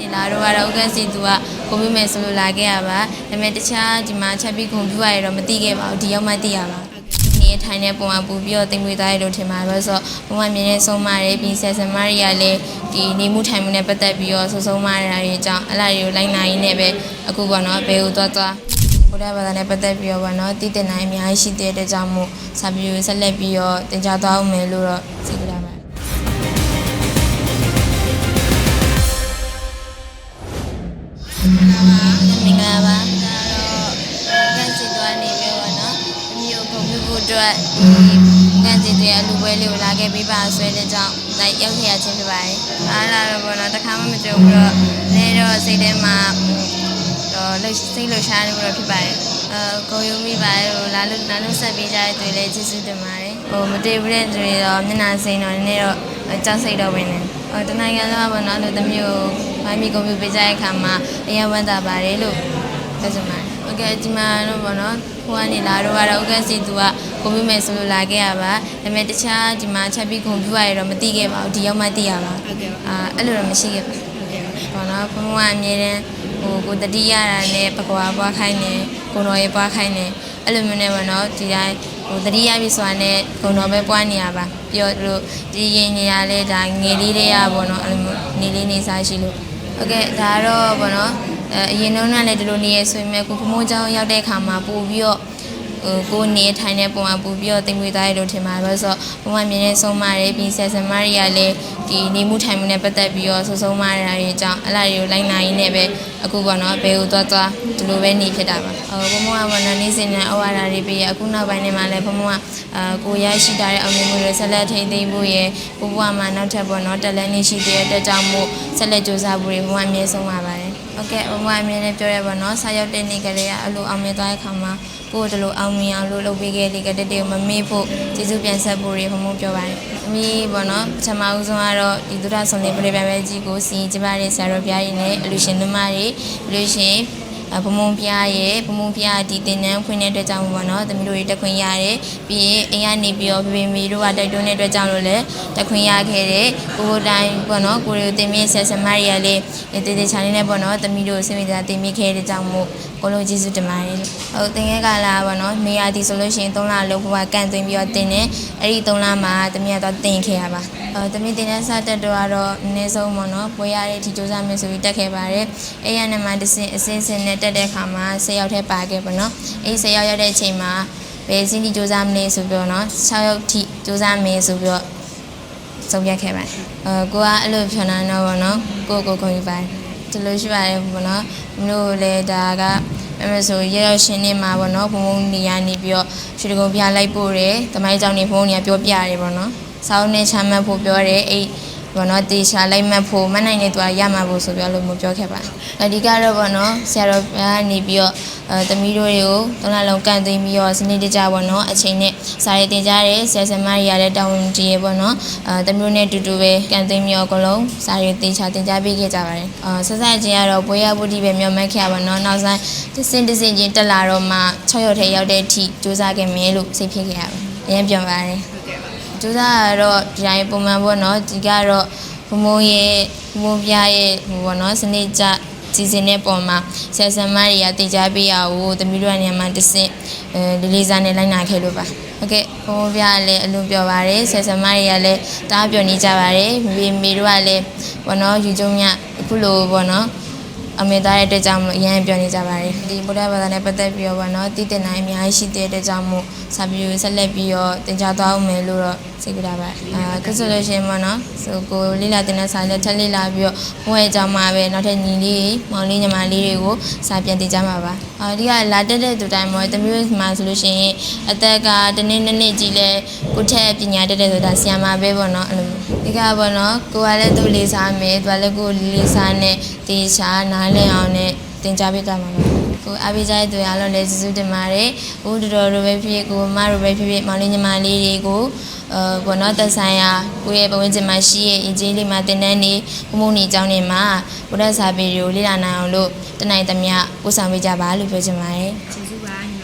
နေလာတော့ကတော့ဥက္ကဋ္ဌစီသူကဂုဏ်ပြုမယ်ဆိုလို့လာခဲ့ရပါဒါပေမဲ့တခြားဒီမှာချက်ပြီးဂုဏ်ပြုရရတော့မသိခဲ့ပါဘူးဒီရောက်မှသိရပါနေထိုင်တဲ့ပုံအပူပြီးတော့တင်ပွေသားရလို့ထင်ပါတော့ဆိုတော့ဘုံကမြင်နေဆုံးမတယ်ပြီးဆက်ဆံမတွေကလည်းဒီနေမှုထိုင်မှုနဲ့ပတ်သက်ပြီးတော့ဆုံးဆုံးမရတာတွေအကြောင်းအဲ့လာတွေကိုလိုက်နိုင်ရင်းနဲ့ပဲအခုပေါ့နော်ဘယ်ကိုသွားသွားဘုရားဘာသာနဲ့ပတ်သက်ပြီးတော့ပေါ့နော်တည်တဲ့နိုင်အများကြီးရှိတဲ့အတွက်ကြောင့်မို့စာပေကိုဆက်လက်ပြီးတော့တင်ကြသွားအောင်မယ်လို့တော့စိတ်ကထားပါတ ပုံပြဖို့အတွက်ဒီကန်စီတွေအလူပွဲလေးကိုလာခဲ့ပေးပါဆွဲတဲ့ကြောင့်လိုက်ရောက်ခဲ့ရခြင်းဖြစ်ပါတယ်အားလာတော့ဘောနော်တခါမှမကြုံဘူးတော့နေတော့စိတ်ထဲမှာတော့လှစိတ်လှရှားနေလို့ဖြစ်ပါတယ်အဲကိုယုံမိပါတယ်ဟိုလာလို့လာလို့ဆက်ပေးကြတဲ့တွေလည်းကျေးဇူးတင်ပါတယ်ဟိုမတည်ဘူးတဲ့တွေတော့မျက်နှာစိမ်းတော့နည်းနည်းတော့ကြောက်စိတ်တော့ဝင်နေဟိုတနိုင်ငံလုံးကဘောနော်လူသမီးကိုမိုင်းမီကွန်ပျူတာပေးကြတဲ့အခါမှာအရင်ဝမ်းသာပါတယ်လို့ဟုတ်စမโဟုတ်ကဲ့ဒီမှာတော့ဗောနော်ဟိုကနေလာတော့ကတော့ဥက္ကစီသူကဂုံပြမယ်ဆိုလို့လာခဲ့ရပါဒါပေမဲ့တခြားဒီမှာချက်ပြီးဂုံပြရရတော့မသိခဲ့ပါဘူးဒီရောက်မှသိရပါဟုတ်ကဲ့ပါအဲ့လိုတော့မရှိခဲ့ပါဟုတ်ကဲ့ပါဗောနော်ဘုံကအမြဲတမ်းဟိုကိုတတိရတာနဲ့ပကွာပွားခိုင်းတယ်ကိုတော်ရေးပွားခိုင်းတယ်အဲ့လိုမျိုးနဲ့ဗောနော်ဒီတိုင်းဟိုတတိယပြီဆိုတာနဲ့ဂုံတော်ပဲပွားနေရပါပြီးတော့လို့ဒီရင်နေရလဲဒါငယ်လေးတွေရဗောနော်အဲ့လိုမျိုးနေလေးနေစားရှိလို့ဟုတ်ကဲ့ဒါကတော့ဗောနော် အဲအရင်တုန်းကလည်းဒီလိုနေရဆိုရင်ကိုကမိုးချောင်းရောက်တဲ့အခါမှာပို့ပြီးတော့ဟိုကိုနေထိုင်တဲ့ပုံအပူပြီးတော့တင်ွေသားရလို့ထင်ပါတယ်ဆိုတော့ပုံမှန်မြင်နေဆုံးမတယ်ပြီးဆက်ဆံမတွေကလည်းဒီနေမှုထိုင်မှုနဲ့ပတ်သက်ပြီးတော့ဆုံးဆုံးမရတာတွေကြောင့်အဲ့လာတွေကိုလိုက်နိုင်ရင်းနဲ့ပဲအခုပေါ့နော်ဘယ်ကိုသွားသွားဒီလိုပဲနေဖြစ်တာပါဟိုဘုံဘုံကပေါ့နော်နေစဉ်နဲ့အဝါဒတွေပြီးရအခုနောက်ပိုင်းနဲ့မှလည်းဘုံဘုံကအာကိုရရှိတာတဲ့အောင်မြင်မှုတွေဆက်လက်ထိန်းသိမ်းဖို့ရဘုံဘုံကမှနောက်ထပ်ပေါ့နော်တက်လန်းနေရှိတဲ့အတွက်ကြောင့်မို့ဆက်လက်စ조사ဖို့တွေဘုံကအမြဲဆုံးပါပါတယ် ဟုတ်ကဲ့ဘုံကအမြဲနဲ့ပြောရပါတော့ဆက်ရောက်တဲ့နေ့ကလေးကအလိုအောင်မြင်သွားတဲ့ခါမှာကိုယ်တလို့အောင်မြင်အောင်လို့လုပ်ပေးခဲ့တဲ့ကတည်းကမမေ့ဖို့ကျေးဇူးပြန်ဆက်ဖို့ရဘုံဘုံပြောပါတယ်။အမီးပေါ့နော်ပထမဦးဆုံးကတော့ဒီသုဒ္ဓဆုံးလေးပြိပံပဲကြီးကိုစီကျမရဲ့ဆရာတော်ဘုရားကြီးနဲ့အလူရှင်သမားတွေပြီးလို့ရှိရင် ဘုံဘုံဘုရားရဲ့ဘုံဘုံဘုရားဒီတင်နန်းဖွင့်တဲ့အတွက်ကြောင့်ပေါ့နော်သမီးတို့တွေတက်ခွင့်ရတယ်ပြီးရင်အိမ်ကနေပြီးတော့ဖေဖေမီတို့ကတိုက်တွန်းတဲ့အတွက်ကြောင့်လို့လည်းတက်ခွင့်ရခဲ့တဲ့ကိုကိုတိုင်းပေါ့နော်ကိုရီကိုတင်မြင့်ဆက်ဆံမတွေကလည်းတေးသေးချာနေနဲ့ပေါ့နော်သမီးတို့စိတ်ဝင်စားတင်မြင့်ခဲ့တဲ့ကြောင့်မို့ကိုလိုကျေးဇူးတင်ပါတယ်ဟုတ်တင်ခဲ့ကလာပေါ့နော်မေယာဒီဆိုလို့ရှိရင်3လလောက်ဘဝကန်သွင်းပြီးတော့တင်တယ်အဲ့ဒီ3လမှာသမီးကတော့တင်ခဲ့ရပါအဲသမီးတင်တဲ့စတက်တော့ကတော့အနည်းဆုံးပေါ့နော်ပွဲရတဲ့အထိစူးစမ်းမယ်ဆိုပြီးတက်ခဲ့ပါတယ်အဲ့ရနဲ့မှတစ်စင်အစင်းစင်နဲ့တက်တဲ့အခါမှာ10ယောက်ထဲပါခဲ့ပေါ့နော်အဲ့10ယောက်ရောက်တဲ့အချိန်မှာဘယ်စင်းကြီးစူးစမ်းမလဲဆိုပြီးတော့နော်6ယောက်ထိစူးစမ်းမယ်ဆိုပြီးတော့ဆုံးဖြတ်ခဲ့ပါတယ်။အဲကိုကအဲ့လိုဖြောင်းနေတော့ဗောနော်ကိုကိုကိုယူပါတယ်။ဒီလိုရှိပါတယ်ဗောနော်။မလို့လေဒါကအဲ့မဲ့ဆိုရရောက်ရှင်နေမှာဗောနော်ဘုံဘုံနေရနေပြီးတော့ရွှေတကုံပြလိုက်ပို့တယ်။တမိုင်းကြောင့်နေဘုံဘုံနေပြောပြရတယ်ဗောနော်။စောင်းနဲ့ချမ်းမတ်ဖို့ပြောတယ်အဲ့ ဘောနော်တေချာလိုက်မှတ်ဖို့မနိုင်တဲ့သူကရမှာဖို့ဆိုပြောလို့မပြောခဲ့ပါအဓိကတော့ဘောနော်ဆရာတော်ကနေပြီးတော့အဲသမီးတို့တွေကိုသုံးလလုံးကန်သိမ်းပြီးတော့စနစ်တကျဘောနော်အချိန်နဲ့စာရေးတင်ကြတယ်ဆရာဆရာမတွေရတဲ့တာဝန်ကြီးရေဘောနော်အဲသမီးတို့နဲ့အတူတူပဲကန်သိမ်းပြီးတော့အကုန်လုံးစာရေးတင်ချတင်ကြပေးခဲ့ကြပါတယ်အဲဆက်ဆက်ချင်းကတော့ဘွေရဗုဒ္ဓပဲမျှော်မှန်းခဲ့ရပါတော့နောက်ဆိုင်တစ်စင်တစ်စင်ချင်းတက်လာတော့မှ6ရောက်ထဲရောက်တဲ့အထိစူးစမ်းခဲ့မယ်လို့စိတ်ဖြစ်ခဲ့ရပါတယ်အရင်ပြောပါတယ်ဟုတ် ကဲ့ပါကျိုးစားကတော့ဒီတိုင်းပုံမှန်ပေါ့နော်ဒီကတော့ဘုံဘုံရဲ့ဘုံဘုံပြရဲ့ဟိုပေါ့နော်စနေကြစီစဉ်တဲ့ပုံမှာဆရာဆရာမတွေကတည်ကြပေးရအောင်တမီးတို့ကနေရာမှာတစ်စင်အဲလေးလေးစားနဲ့လိုက်နာခဲ့လို့ပါဟုတ်ကဲ့ဘုံဘုံပြကလည်းအလုံးပြောပါတယ်ဆရာဆရာမတွေကလည်းတားပြောနေကြပါတယ်မိမိတို့ကလည်းပေါ့နော်ယူကျုံမြအခုလိုပေါ့နော် အမေသားရဲ့အတွက်ကြောင့်မလို့အရင်ပြောနေကြပါတယ်ဒီဗုဒ္ဓဘာသာနဲ့ပတ်သက်ပြီးတော့ဗောနော်တည်တဲ့နိုင်အများကြီးရှိတဲ့အတွက်ကြောင့်မို့စာပေကိုဆက်လက်ပြီးတော့တင် जा သွားအောင်မယ်လို့တော့စိတ်ကူတာပါအာခုဆိုလို့ရှိရင်ဗောနော်ဆိုကိုလေးလာတင်တဲ့စာလက်ထက်လေးလာပြီးတော့ဘုံရဲ့အကြောင်းမှာပဲနောက်ထပ်ညီလေးမောင်လေးညီမလေးတွေကိုစာပြန်တင်ကြမှာပါအာဒီကလာတက်တဲ့သူတိုင်းမောတမျိုးမှာဆိုလို့ရှိရင်အသက်ကတနေ့နှစ်နှစ်ကြီးလဲကိုထက်ပညာတက်တဲ့ဆိုတာဆီယမာပဲဗောနော်အဲ့လိုဒီကဗောနော်ကိုကလည်းသူ့လေးစားမယ်သူကလည်းကိုလေးစားနဲ့တေချာနားလည်အောင်နဲ့တင် जा ပေးကြမှာပါကိုအပိကြတဲ့သူရအောင်လည်းကျေးဇူးတင်ပါတယ်။ဦးတော်တော်ပဲဖြစ်ဖြစ်ကိုမတော်ပဲဖြစ်ဖြစ်မောင်လေးညီမလေးတွေကိုအဲဘောနော်သက်ဆိုင်ရာကိုယ့်ရဲ့ပတ်ဝန်းကျင်မှာရှိရဲ့အင်ဂျင်လေးမှာတင်တန်းနေဘုံဘုံနေအကြောင်းတွေမှာဘုရားစာပေတွေကိုလေ့လာနိုင်အောင်လို့တနိုင်သမျှပို့ဆောင်ပေးကြပါလို့ပြောချင်ပါတယ်။ကျေးဇူးပါ